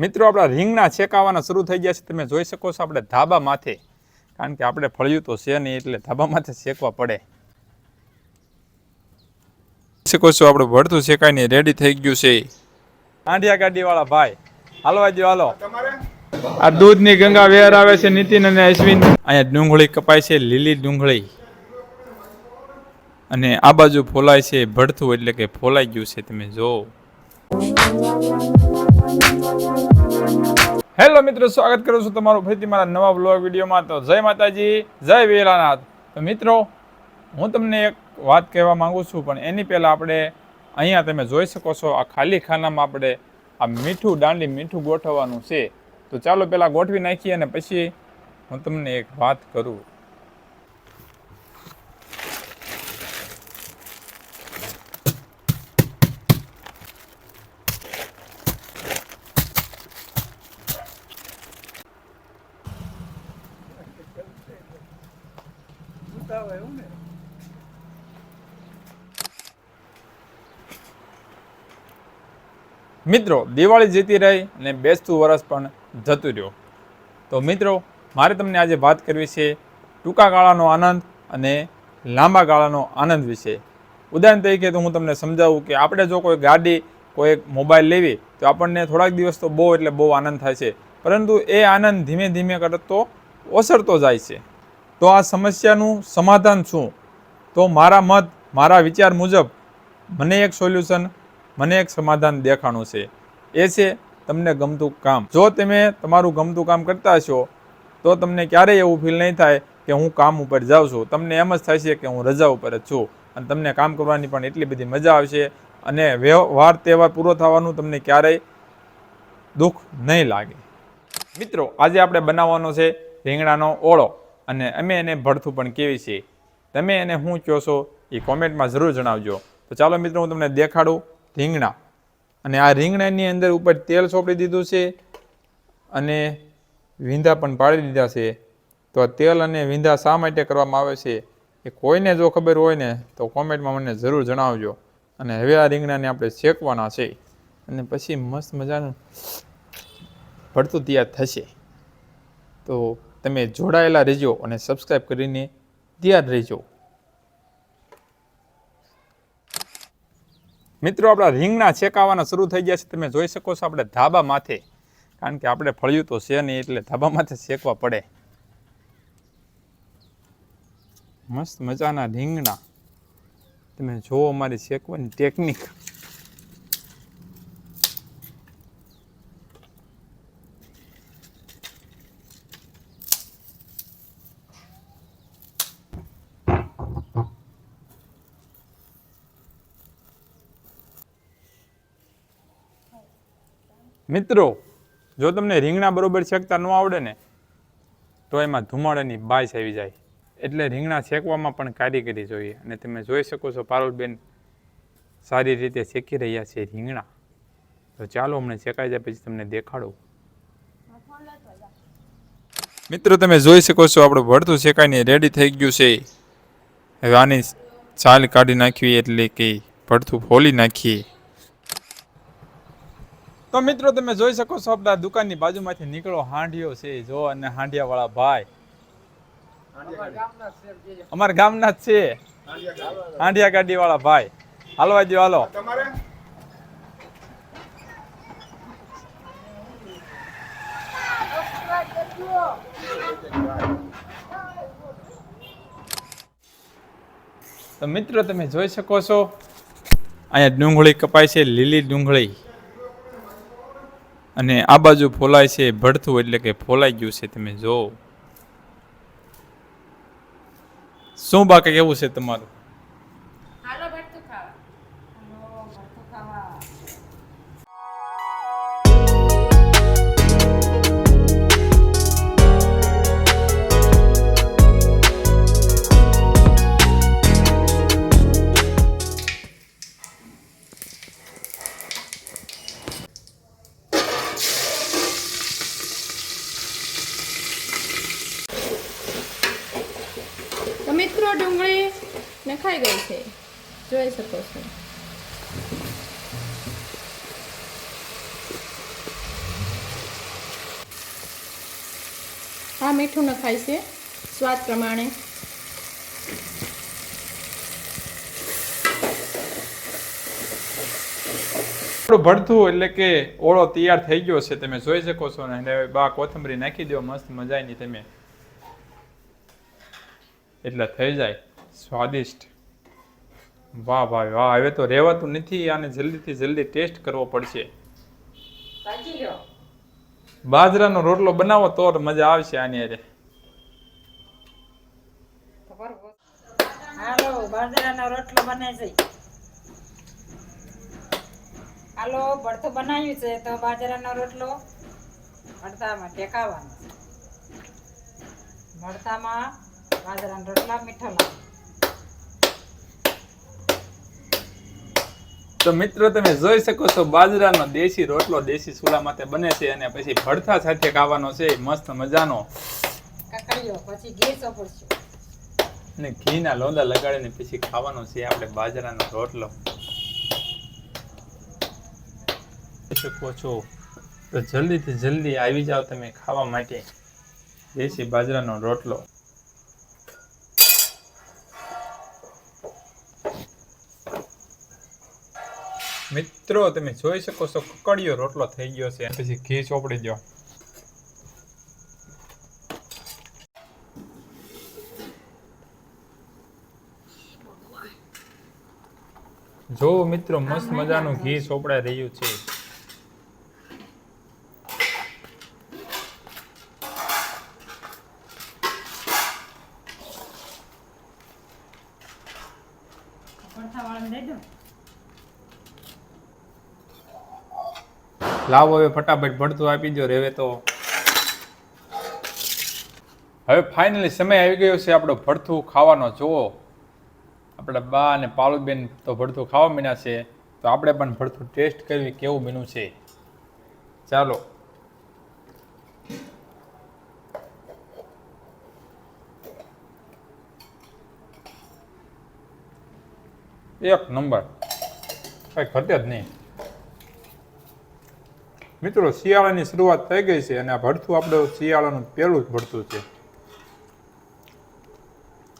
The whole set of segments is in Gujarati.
મિત્રો આપણા રીંગણા શેકાવાના શરૂ થઈ ગયા છે. તમે જોઈ શકો છો આપણે ધાબા માથે. કારણ કે આપણે ફળિયું તો છે નહીં એટલે ધાબા માથે શેકવા પડે. શકો છો આપણે ભરતું શેકાઈને રેડી થઈ ગયું છે. આંઢિયા ગાડીવાળા ભાઈ હાલવા દો હાલો. આ દૂધની ગંગા વેર આવે છે નીતિન અને અશ્વિન. અહીંયા ડુંગળી કપાય છે લીલી ડુંગળી. અને આ બાજુ ફોલાય છે ભડથું એટલે કે ફોલાઈ ગયું છે તમે જો હેલો મિત્રો, સ્વાગત કરું છું તમારું ફરીથી મારા નવા બ્લોગ વિડીયોમાં. તો જય માતાજી, જય વેલાનાથ. તો મિત્રો, હું તમને એક વાત કહેવા માંગુ છું, પણ એની પહેલાં આપણે અહીંયા તમે જોઈ શકો છો, આ ખાલી ખાનામાં આપણે આ મીઠું, દાંડી મીઠું ગોઠવવાનું છે. તો ચાલો પહેલાં ગોઠવી નાખીએ અને પછી હું તમને એક વાત કરું. મિત્રો, દિવાળી જીતી રહી અને બેસતું વરસ પણ જતું રહ્યું. તો મિત્રો, મારે તમને આજે વાત કરવી છે ટૂંકા ગાળાનો આનંદ અને લાંબા ગાળાનો આનંદ વિશે. ઉદાહરણ તરીકે તો હું તમને સમજાવું કે આપણે જો કોઈ ગાડી, કોઈ એક મોબાઈલ લેવી, તો આપણને થોડાક દિવસ તો બહુ એટલે બહુ આનંદ થાય છે. પરંતુ એ આનંદ ધીમે ધીમે કરતો ઓસરતો જાય છે. તો આ સમસ્યાનું સમાધાન શું? તો મારા મત, મારા વિચાર મુજબ મને એક સોલ્યુશન મને એક સમાધાન દેખાણું છે. એ છે, તમને ગમતું કામ. જો તમે તમારું ગમતું કામ કરતા હશો, તો તમને ક્યારેય એવું ફીલ નહીં થાય કે હું કામ ઉપર જાઉં છું. તમને એમ જ થાય છે કે હું રજા ઉપર જ છું. અને તમને કામ કરવાની પણ એટલી બધી મજા આવશે અને વ્યવહાર તહેવાર પૂરો થવાનું તમને ક્યારેય દુઃખ નહીં લાગે. મિત્રો, આજે આપણે બનાવવાનો છે રીંગણાનો ઓળો અને અમે એને ભડથું પણ કેવી છે. તમે એને શું કહો છો એ કોમેન્ટમાં જરૂર જણાવજો. તો ચાલો મિત્રો, હું તમને દેખાડું. રીંગણા. અને આ રીંગણાની અંદર ઉપર તેલ સોંપડી દીધું છે અને વિંધા પણ પાડી દીધા છે. તો આ તેલ અને વિંધા શા માટે કરવામાં આવે છે એ કોઈને જો ખબર હોય ને, તો કોમેન્ટમાં મને જરૂર જણાવજો. અને હવે આ રીંગણાને આપણે શેકવાના છે. અને પછી મસ્ત મજાનું ભરતું તૈયાર થશે. તો તમે જોડાયેલા રહેજો અને સબસ્ક્રાઈબ કરીને તૈયાર રહેજો. મિત્રો, આપણા રીંગણા શેકાવાના શરૂ થઈ ગયા છે. તમે જોઈ શકો છો આપણે ધાબા માથે. કારણ કે આપણે ફળિયું તો છે નહીં, એટલે ધાબા માથે શેકવા પડે. મસ્ત મજાના રીંગણા તમે જુઓ અમારી શેકવાની ટેકનિક મિત્રો, જો તમને રીંગણા બરોબર શેકતા ન આવડે ને, તો એમાં ધુમાડાની બાઈસ આવી જાય. એટલે રીંગણા શેકવામાં પણ કારીગરી જોઈએ. અને તમે જોઈ શકો છો, પારુલબેન સારી રીતે શેકી રહ્યા છે રીંગણા. તો ચાલો હમણાં શેકાઈ જાય, પછી તમને દેખાડું. મિત્રો, તમે જોઈ શકો છો, આપણું ભરતું શેકાઈને રેડી થઈ ગયું છે. હવે આની છાલ કાઢી નાખવી, એટલે કે ભરતું ફોલી નાખીએ. તો મિત્રો તમે જોઈ શકો છો આપણા દુકાનની બાજુમાંથી નીકળો. હાંડિયો છે જો અને હાંડિયા વાળા ભાઈ. અમારા ગામના જ છે. હાંડિયા ગાડી વાળા ભાઈ. હાલવા દો હાલો. તો મિત્રો તમે જોઈ શકો છો અહીંયા ડુંગળી કપાય છે લીલી ડુંગળી. અને આ બાજુ ફોલાય છે ભડથું એટલે કે ફોલાઈ ગયું છે, તમે જો શું બાકી કેવું છે તમારું? છો ડુંગળી ને ગઈ છે. જોઈ શકો છો. આ મીઠું નખાય છે, સ્વાદ પ્રમાણે. થોડું ભડથું એટલે કે ઓળો તૈયાર થઈ ગયો છે, તમે જોઈ શકો છો ને. બા કોથમરી નાખી દો મસ્ત મજા મજાની તમે એટલે થઈ જાય. સ્વાદિષ્ટ. વાહ ભાઈ વાહ. હવે તો રહેવાતું નથી આને જલ્દીથી જલ્દી ટેસ્ટ કરવો પડશે. બાજરાનો રોટલો બનાવો તો મજા આવશે આની અરે હાલો બાજરાનો રોટલો બને છે. હાલો ભરતું બનાવ્યું છે તો બાજરાનો રોટલો ભડતામાં ટેકાવાનો છે. ભરતામાં બાજરાના રોટલા મીઠા લાગે તો મિત્રો તમે જોઈ શકો છો બાજરાનો દેશી રોટલો દેશી ચૂલા માટે બને છે અને પછી ભડથા સાથે ખાવાનો છે મસ્ત મજાનો. કકડીઓ પછી અને ઘીના લોંદા લગાડીને પછી ખાવાનો છે આપણે બાજરાનો રોટલો. શકો છો તો જલ્દીથી જલ્દી આવી જાઓ તમે ખાવા માટે. દેશી બાજરાનો રોટલો. મિત્રો, તમે જોઈ શકો છો, કકડીયો રોટલો થઈ ગયો છે. પછી ઘી ચોપડી દો. જો મિત્રો, મસ્ત મજાનું ઘી ચોપડાઈ રહ્યું છે. દઈ દો. લાવો હવે ફટાફટ ભડતું આપી દો રેવે તો. હવે ફાઇનલી સમય આવી ગયો છે આપણો ભડથું ખાવાનો. જુઓ, આપણા બા અને પાલુબેન તો ભડથું ખાવા મીના છે. તો આપણે પણ ભડથું ટેસ્ટ કરવી કેવું મીનું છે? ચાલો. એક નંબર. કઈ ઘટે જ નહીં. મિત્રો, શિયાળાની શરૂઆત થઈ ગઈ છે અને આ ભરથું આપણે શિયાળાનું પહેલું જ ભડથું છે.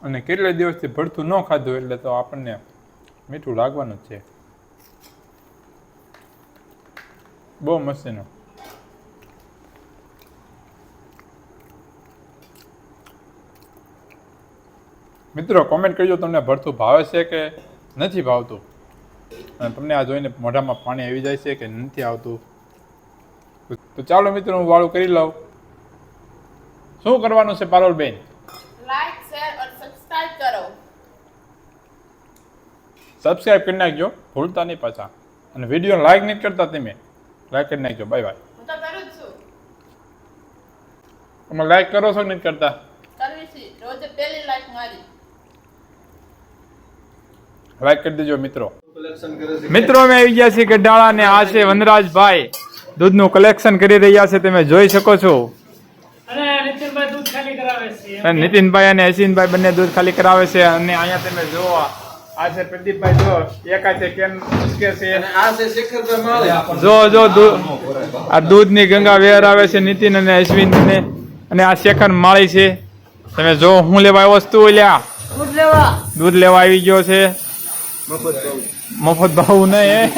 અને કેટલા દિવસથી ભરથું ન ખાધું એટલે તો આપણને મીઠું લાગવાનું જ છે. બહુ મસ્તીનું. મિત્રો કોમેન્ટ કરજો તમને ભરથું ભાવે છે કે નથી ભાવતું? અને તમને આ જોઈને મોઢામાં પાણી આવી જાય છે કે નથી આવતું? તો ચાલો મિત્રો હું વાળું કરી લઉં. શું કરવાનું છે પારોલબેન? લાઈક શેર અને સબસ્ક્રાઇબ કરો. સબસ્ક્રાઇબ કરી નાખજો ભૂલતા નહીં પાછા. અને વીડિયો લાઈક નહીં કરતા તમે લાઈક કરી નાખજો. બાય બાય હું તો કરું જ છું. તમે લાઈક કરો છો કે નથી કરતા? કરવી છે. રોજે પહેલી લાઈક મારી. લાઈક કરી દેજો મિત્રો. મિત્રો અમે આવી ગયા છીએ ગઢાળા ને આ છે વનરાજભાઈ. દૂધનું કલેક્શન કરી રહ્યા છે તમે જોઈ શકો છો. નીતિનભાઈ દૂધ ખાલી કરાવે છે. અને અશ્વિનભાઈ બંને દૂધ ખાલી કરાવે છે અને અહીંયા તમે જોવો આ છે પ્રદીપભાઈ જો એક છે કેમ ઉચકે છે. આ છે શેખરભાઈ માળી. જો જો દૂધ આ દૂધની ગંગા વેર આવે છે નીતિન અને અશ્વિન ને અને આ શેખર માળી છે. તમે જો હું લેવા આવ્યો વસ્તુ લ્યા. દૂધ લેવા. આવી ગયો છે. મફત ભાવ. નહીં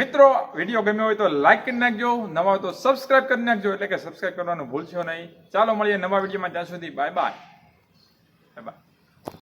મિત્રો, વીડિયો ગમ્યો હોય તો લાઈક કરી નાખજો, નવા હોય તો સબસ્ક્રાઇબ કરી નાખજો, એટલે કે સબસ્ક્રાઇબ કરવાનું ભૂલશો નહીં. ચાલો મળીએ નવા વિડીયોમાં, ત્યાં સુધી બાય બાય બાય